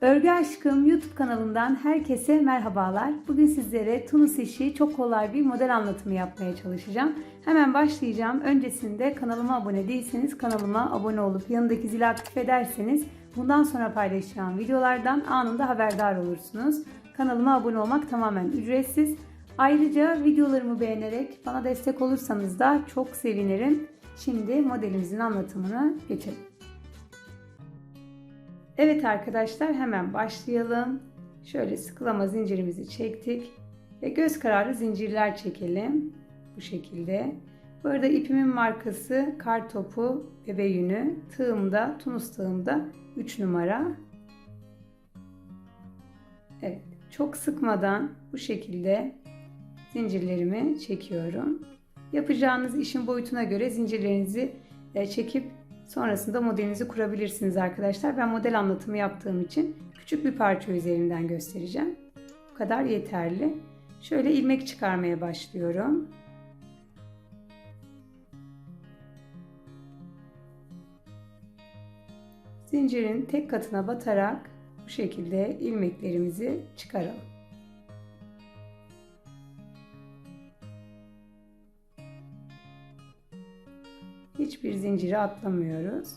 Örgü Aşkım YouTube kanalımdan herkese merhabalar. Bugün sizlere Tunus işi çok kolay bir model anlatımı yapmaya çalışacağım. Hemen başlayacağım. Öncesinde kanalıma abone değilseniz kanalıma abone olup yanındaki zili aktif ederseniz bundan sonra paylaşacağım videolardan anında haberdar olursunuz. Kanalıma abone olmak tamamen ücretsiz. Ayrıca videolarımı beğenerek bana destek olursanız da çok sevinirim. Şimdi modelimizin anlatımına geçelim. Evet arkadaşlar hemen başlayalım. Şöyle sıkılama zincirimizi çektik. Ve göz kararı zincirler çekelim. Bu şekilde. Bu arada ipimin markası kar topu bebe yünü. Tığımda, tunus tığımda 3 numara. Evet. Çok sıkmadan bu şekilde zincirlerimi çekiyorum. Yapacağınız işin boyutuna göre zincirlerinizi çekip Sonrasında modelinizi kurabilirsiniz arkadaşlar. Ben model anlatımı yaptığım için küçük bir parça üzerinden göstereceğim. Bu kadar yeterli. Şöyle ilmek çıkarmaya başlıyorum. Zincirin tek katına batarak bu şekilde ilmeklerimizi çıkaralım. Hiçbir zinciri atlamıyoruz.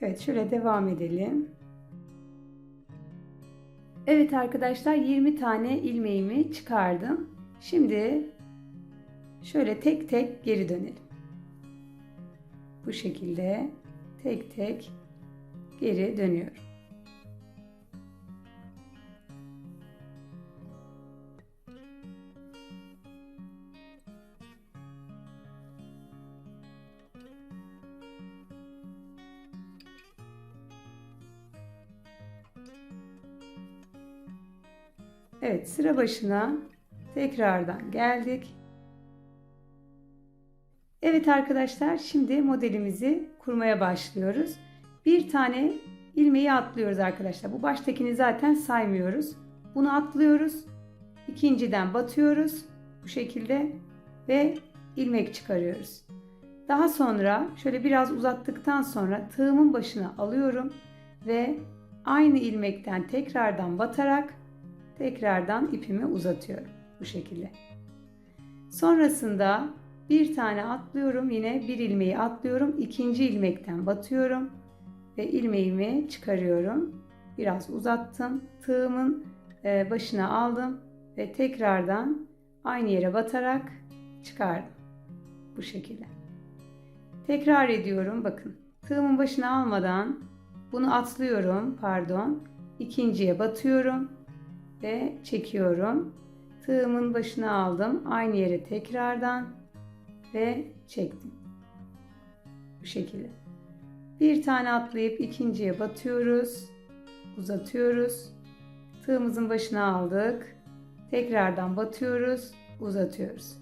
Evet şöyle devam edelim. Evet arkadaşlar 20 tane ilmeğimi çıkardım. Şimdi Şöyle tek tek geri dönelim. Bu şekilde tek tek geri dönüyorum. Evet sıra başına tekrardan geldik. Evet arkadaşlar şimdi modelimizi kurmaya başlıyoruz. Bir tane ilmeği atlıyoruz arkadaşlar. Bu baştakini zaten saymıyoruz. Bunu atlıyoruz. İkinciden batıyoruz. Bu şekilde ve ilmek çıkarıyoruz. Daha sonra şöyle biraz uzattıktan sonra tığımın başına alıyorum ve aynı ilmekten tekrardan batarak tekrardan ipimi uzatıyorum bu şekilde. Sonrasında bir tane atlıyorum yine bir ilmeği atlıyorum ikinci ilmekten batıyorum ve ilmeğimi çıkarıyorum. Biraz uzattım tığımın e, başına aldım ve tekrardan aynı yere batarak çıkardım. Bu şekilde. Tekrar ediyorum bakın. Tığımın başına almadan bunu atlıyorum pardon. İkinciye batıyorum ve çekiyorum. Tığımın başına aldım aynı yere tekrardan ve çektim. Bu şekilde. Bir tane atlayıp ikinciye batıyoruz. Uzatıyoruz. Tığımızın başına aldık. Tekrardan batıyoruz. Uzatıyoruz.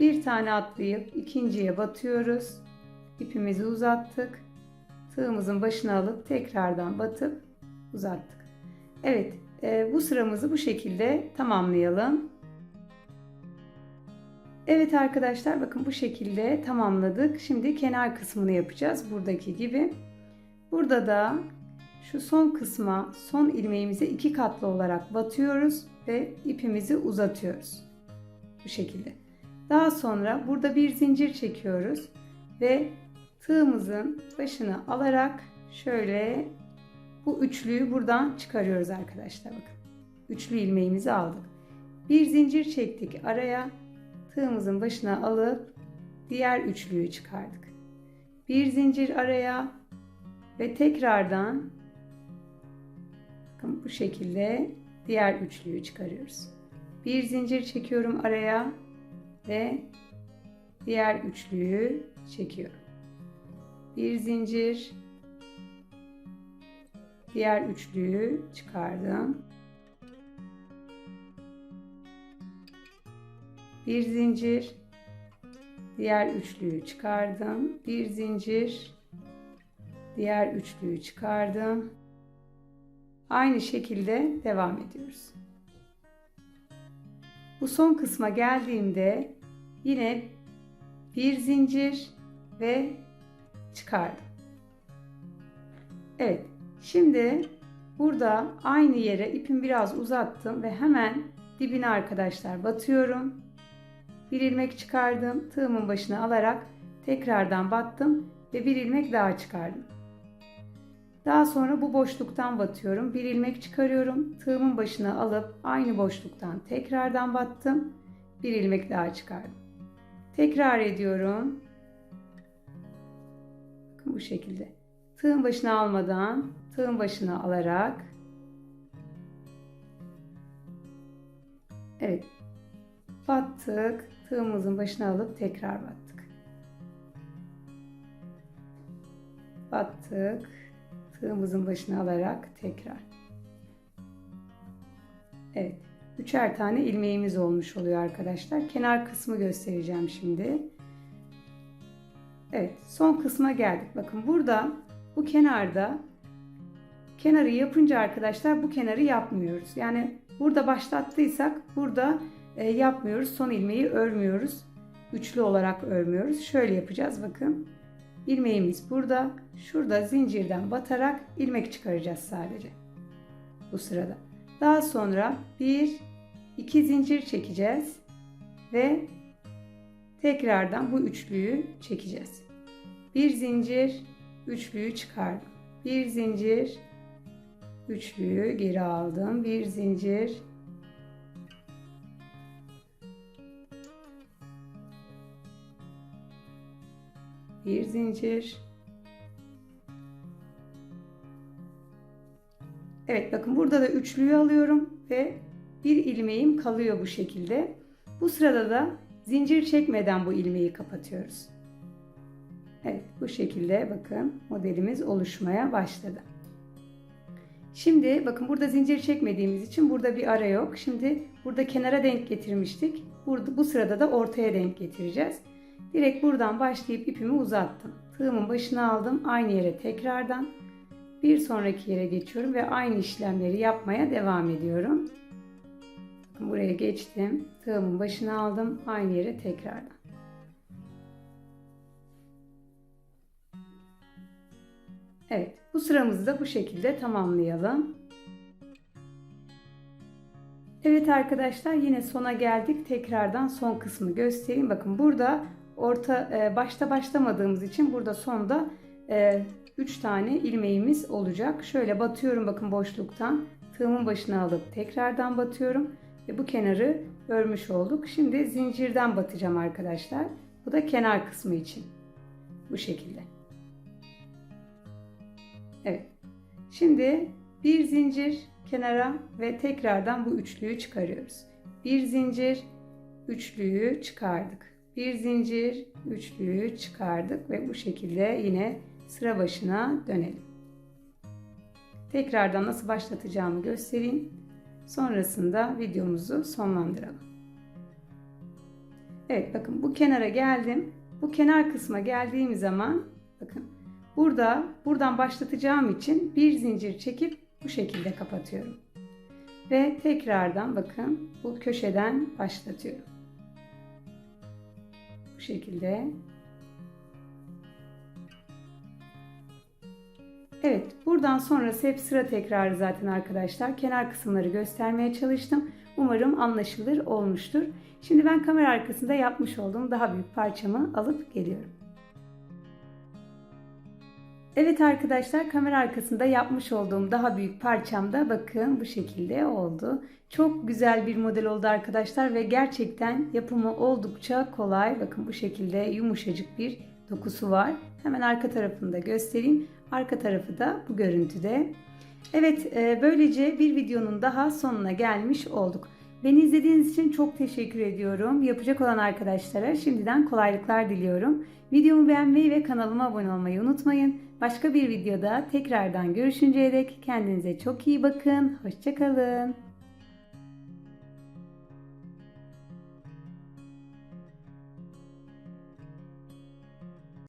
Bir tane atlayıp ikinciye batıyoruz. İpimizi uzattık. Tığımızın başına alıp tekrardan batıp uzattık. Evet, e, bu sıramızı bu şekilde tamamlayalım. Evet arkadaşlar bakın bu şekilde tamamladık. Şimdi kenar kısmını yapacağız buradaki gibi. Burada da şu son kısma son ilmeğimize iki katlı olarak batıyoruz ve ipimizi uzatıyoruz. Bu şekilde. Daha sonra burada bir zincir çekiyoruz ve tığımızın başını alarak şöyle bu üçlüyü buradan çıkarıyoruz arkadaşlar bakın. Üçlü ilmeğimizi aldık. Bir zincir çektik araya tığımızın başına alıp diğer üçlüyü çıkardık. Bir zincir araya ve tekrardan bakın bu şekilde diğer üçlüyü çıkarıyoruz. Bir zincir çekiyorum araya ve diğer üçlüyü çekiyorum. Bir zincir diğer üçlüyü çıkardım. Bir zincir diğer üçlüyü çıkardım bir zincir Diğer üçlüyü çıkardım. Aynı şekilde devam ediyoruz. Bu son kısma geldiğimde yine bir zincir ve çıkardım. Evet. Şimdi burada aynı yere ipimi biraz uzattım ve hemen dibine arkadaşlar batıyorum. Bir ilmek çıkardım. Tığımın başına alarak tekrardan battım ve bir ilmek daha çıkardım. Daha sonra bu boşluktan batıyorum. Bir ilmek çıkarıyorum. Tığımın başına alıp aynı boşluktan tekrardan battım. Bir ilmek daha çıkardım. Tekrar ediyorum. Bakın bu şekilde. Tığın başına almadan tığın başına alarak Evet. Battık. Tığımızın başına alıp tekrar battık. Battık. Tığımızın başına alarak tekrar. Evet. Üçer tane ilmeğimiz olmuş oluyor arkadaşlar. Kenar kısmı göstereceğim şimdi. Evet. Son kısma geldik. Bakın burada bu kenarda kenarı yapınca arkadaşlar bu kenarı yapmıyoruz. Yani burada başlattıysak burada yapmıyoruz. Son ilmeği örmüyoruz. Üçlü olarak örmüyoruz. Şöyle yapacağız bakın. İlmeğimiz burada. Şurada zincirden batarak ilmek çıkaracağız sadece. Bu sırada. Daha sonra bir iki zincir çekeceğiz ve tekrardan bu üçlüyü çekeceğiz. Bir zincir, üçlüyü çıkardım. Bir zincir, üçlüyü geri aldım. Bir zincir, bir zincir. Evet bakın burada da üçlüyü alıyorum ve bir ilmeğim kalıyor bu şekilde. Bu sırada da zincir çekmeden bu ilmeği kapatıyoruz. Evet bu şekilde bakın modelimiz oluşmaya başladı. Şimdi bakın burada zincir çekmediğimiz için burada bir ara yok. Şimdi burada kenara denk getirmiştik. Burada bu sırada da ortaya denk getireceğiz. Direkt buradan başlayıp ipimi uzattım. Tığımın başına aldım. Aynı yere tekrardan bir sonraki yere geçiyorum ve aynı işlemleri yapmaya devam ediyorum. Buraya geçtim. Tığımın başına aldım. Aynı yere tekrardan. Evet, bu sıramızı da bu şekilde tamamlayalım. Evet arkadaşlar yine sona geldik. Tekrardan son kısmı göstereyim. Bakın burada orta e, başta başlamadığımız için burada sonda 3 e, tane ilmeğimiz olacak. Şöyle batıyorum bakın boşluktan. Tığımın başına alıp tekrardan batıyorum. Ve bu kenarı örmüş olduk. Şimdi zincirden batacağım arkadaşlar. Bu da kenar kısmı için. Bu şekilde. Evet. Şimdi bir zincir kenara ve tekrardan bu üçlüyü çıkarıyoruz. Bir zincir, üçlüyü çıkardık. Bir zincir, üçlüyü çıkardık ve bu şekilde yine sıra başına dönelim. Tekrardan nasıl başlatacağımı göstereyim. Sonrasında videomuzu sonlandıralım. Evet bakın bu kenara geldim. Bu kenar kısma geldiğim zaman bakın burada buradan başlatacağım için bir zincir çekip bu şekilde kapatıyorum. Ve tekrardan bakın bu köşeden başlatıyorum. Şekilde. Evet buradan sonrası hep sıra tekrarı zaten arkadaşlar. Kenar kısımları göstermeye çalıştım. Umarım anlaşılır olmuştur. Şimdi ben kamera arkasında yapmış olduğum daha büyük parçamı alıp geliyorum. Evet arkadaşlar kamera arkasında yapmış olduğum daha büyük parçamda bakın bu şekilde oldu. Çok güzel bir model oldu arkadaşlar ve gerçekten yapımı oldukça kolay. Bakın bu şekilde yumuşacık bir dokusu var. Hemen arka tarafını da göstereyim. Arka tarafı da bu görüntüde. Evet e, böylece bir videonun daha sonuna gelmiş olduk. Beni izlediğiniz için çok teşekkür ediyorum. Yapacak olan arkadaşlara şimdiden kolaylıklar diliyorum. Videomu beğenmeyi ve kanalıma abone olmayı unutmayın. Başka bir videoda tekrardan görüşünceye dek kendinize çok iyi bakın. Hoşçakalın.